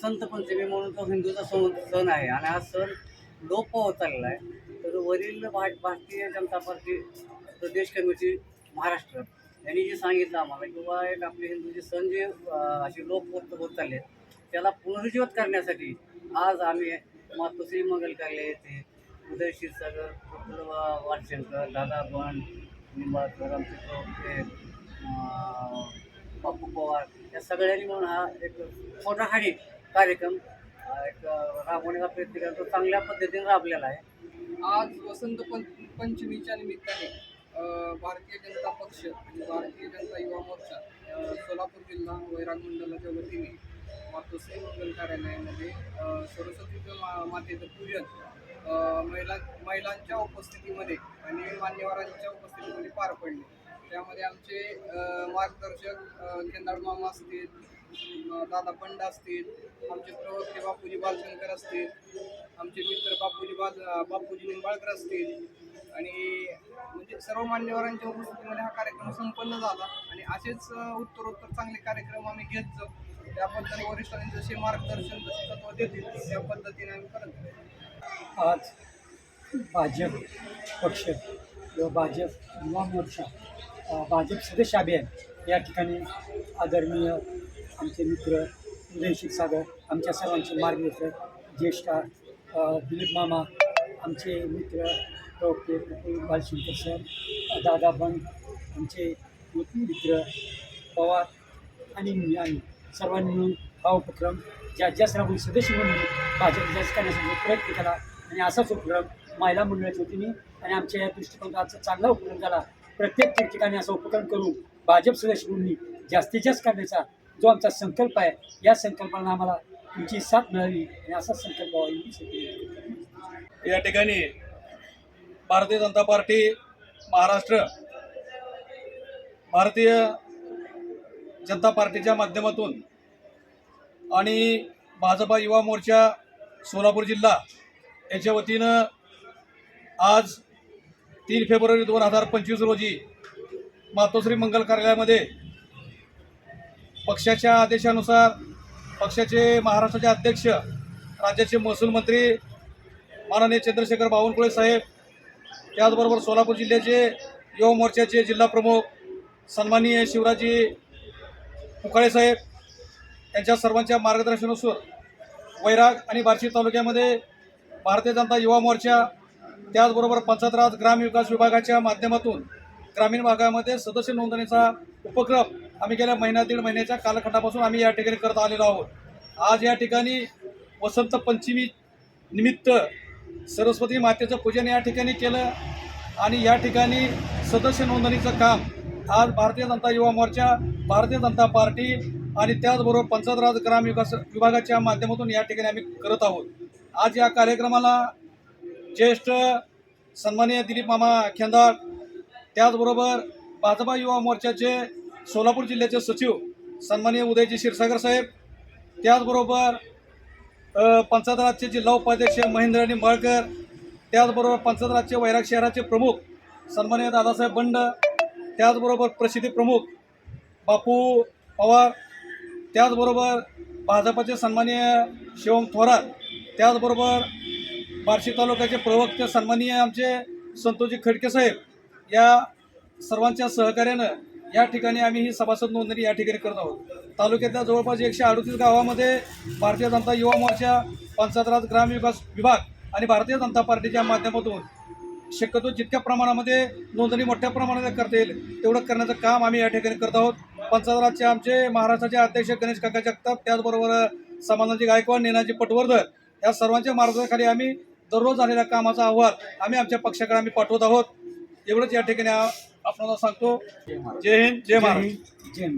संत पंचमी म्हणून तो हिंदूचा सण सण आहे. आणि हा सण लोप होत चाललेला आहे तर वरील भा भारतीय जनता पार्टी प्रदेश कमिटी महाराष्ट्र यांनी जे सांगितलं आम्हाला किंवा एक आपले हिंदूचे सण जे असे लोप होत होत चालले आहेत त्याला पुनरुज्जीवित करण्यासाठी आज आम्ही मातोश्री मंगल कार्यालय येथे उदय क्षीरसागर प्रफुल्ल वाटशंकर दादा बन निंबाळकर आमचे ते बापू पवार या सगळ्यांनी म्हणून हा एक फोटाखाडी कार्यक्रम. एक राबवण्याचा प्रयत्न केला. तो चांगल्या पद्धतीने राबलेला आहे. आज वसंत पं पंचमीच्या निमित्ताने भारतीय जनता पक्ष आणि भारतीय जनता युवा मोर्चा सोलापूर जिल्हा वैराग मंडळाच्या वतीने मातोश्री मंगल कार्यालयामध्ये अ, सरस्वती मा मातेचं पूजन महिला महिलांच्या उपस्थितीमध्ये आणि मान्यवरांच्या उपस्थितीमध्ये पार पडले. त्यामध्ये आमचे मार्गदर्शक अ, मामा असतील दादा पंड असतील आमचे प्रवक्ते बापूजी बालशंकर असतील आमचे मित्र बापूजी बाल बापूजी निंबाळकर असतील. आणि म्हणजे सर्व मान्यवरांच्या उपस्थितीमध्ये हा कार्यक्रम संपन्न झाला. आणि असेच उत्तरोत्तर चांगले कार्यक्रम आम्ही घेत जाऊ. त्याबद्दल वरिष्ठांनी जसे मार्गदर्शन जसे तत्व देतील. त्या पद्धतीने आम्ही करत आज भाजप पक्ष किंवा भाजप युवा मोर्चा भाजप सदस्य अभियान या ठिकाणी आदरणीय आमचे मित्र उदय सागर आमच्या सर्वांचे मार्गदर्शक ज्येष्ठ दिलीप मामा आमचे मित्र प्रवक्ते प्रफुल्ल बालशंकर सर दादा बन आमचे मित्र पवार आणि मी सर्वांनी मिळून हा उपक्रम ज्या ज्या सर्व सदस्य म्हणून भाजप जास्त करण्यासाठी प्रयत्न केला आणि असाच उपक्रम महिला मंडळाच्या वतीने आणि आमच्या या दृष्टिकोनाचा चांगला उपक्रम झाला. प्रत्येक ठिकठिकाणी असा उपक्रम करून भाजप सदस्य म्हणून जास्तीत जास्त करण्याचा जो आमचा संकल्प आहे या संकल्पाला आम्हाला तुमची साथ मिळावी आणि असा संकल्प व्हावा या ठिकाणी भारतीय जनता पार्टी महाराष्ट्र भारतीय जनता पार्टीच्या माध्यमातून आणि भाजपा युवा मोर्चा सोलापूर जिल्हा याच्या वतीनं आज तीन फेब्रुवारी दोन हजार पंचवीस रोजी मातोश्री मंगल कार्यालयामध्ये पक्षाच्या आदेशानुसार पक्षाचे महाराष्ट्राचे अध्यक्ष राज्याचे महसूल मंत्री माननीय चंद्रशेखर बावनकुळे साहेब त्याचबरोबर सोलापूर जिल्ह्याचे युवा मोर्चाचे जिल्हा प्रमुख सन्माननीय शिवराजी फुकाळे साहेब यांच्या सर्वांच्या मार्गदर्शनानुसार वैराग आणि बार्शी तालुक्यामध्ये भारतीय जनता युवा मोर्चा त्याचबरोबर पंचायत राज ग्राम विकास विभागाच्या माध्यमातून ग्रामीण भागामध्ये सदस्य नोंदणीचा उपक्रम आम्ही गेल्या महिना दीड महिन्याच्या कालखंडापासून आम्ही या ठिकाणी करत आलेलो आहोत. आज या ठिकाणी वसंत पंचमी निमित्त सरस्वती मातेचं पूजन या ठिकाणी केलं आणि या ठिकाणी सदस्य नोंदणीचं काम आज भारतीय जनता युवा मोर्चा भारतीय जनता पार्टी आणि त्याचबरोबर पंचायत राज ग्राम विकास विभागाच्या माध्यमातून या ठिकाणी आम्ही करत आहोत. आज या कार्यक्रमाला ज्येष्ठ सन्माननीय दिलीप मामा खेंदार त्याचबरोबर भाजपा युवा मोर्चाचे सोलापूर जिल्ह्याचे सचिव सन्माननीय उदयजी क्षीरसागर साहेब त्याचबरोबर पंचायत राजचे जिल्हा उपाध्यक्ष महेंद्र निंबाळकर त्याचबरोबर पंचायत राजचे वैराग शहराचे प्रमुख सन्माननीय दादासाहेब बंड त्याचबरोबर प्रसिद्धी प्रमुख बापू पवार त्याचबरोबर भाजपाचे सन्माननीय शिवम थोरात त्याचबरोबर बार्शी तालुक्याचे प्रवक्ते सन्माननीय आमचे संतोषजी खडके साहेब या सर्वांच्या सहकार्यानं या ठिकाणी आम्ही ही सभासद नोंदणी या ठिकाणी करत आहोत. तालुक्यातल्या जवळपास एकशे अडतीस गावामध्ये भारतीय जनता युवा मोर्चा पंचायत राज ग्राम विकास विभाग आणि भारतीय जनता पार्टीच्या माध्यमातून शक्यतो जितक्या प्रमाणामध्ये नोंदणी मोठ्या प्रमाणात करता येईल तेवढं करण्याचं काम आम्ही या ठिकाणी करत आहोत. पंचायत राजचे आमचे महाराष्ट्राचे अध्यक्ष गणेश काका जगताप त्याचबरोबर समाजाची गायकवाड नेनाजी पटवर्धन या सर्वांच्या मार्गदर्शनाखाली आम्ही दररोज झालेल्या कामाचा अहवाल आम्ही आमच्या पक्षाकडे आम्ही पाठवत आहोत. एवढंच या ठिकाणी आ- आपल्याला सांगतो. जय हिंद जय महाराष्ट्र जय हिंद, जय महाराष्ट्र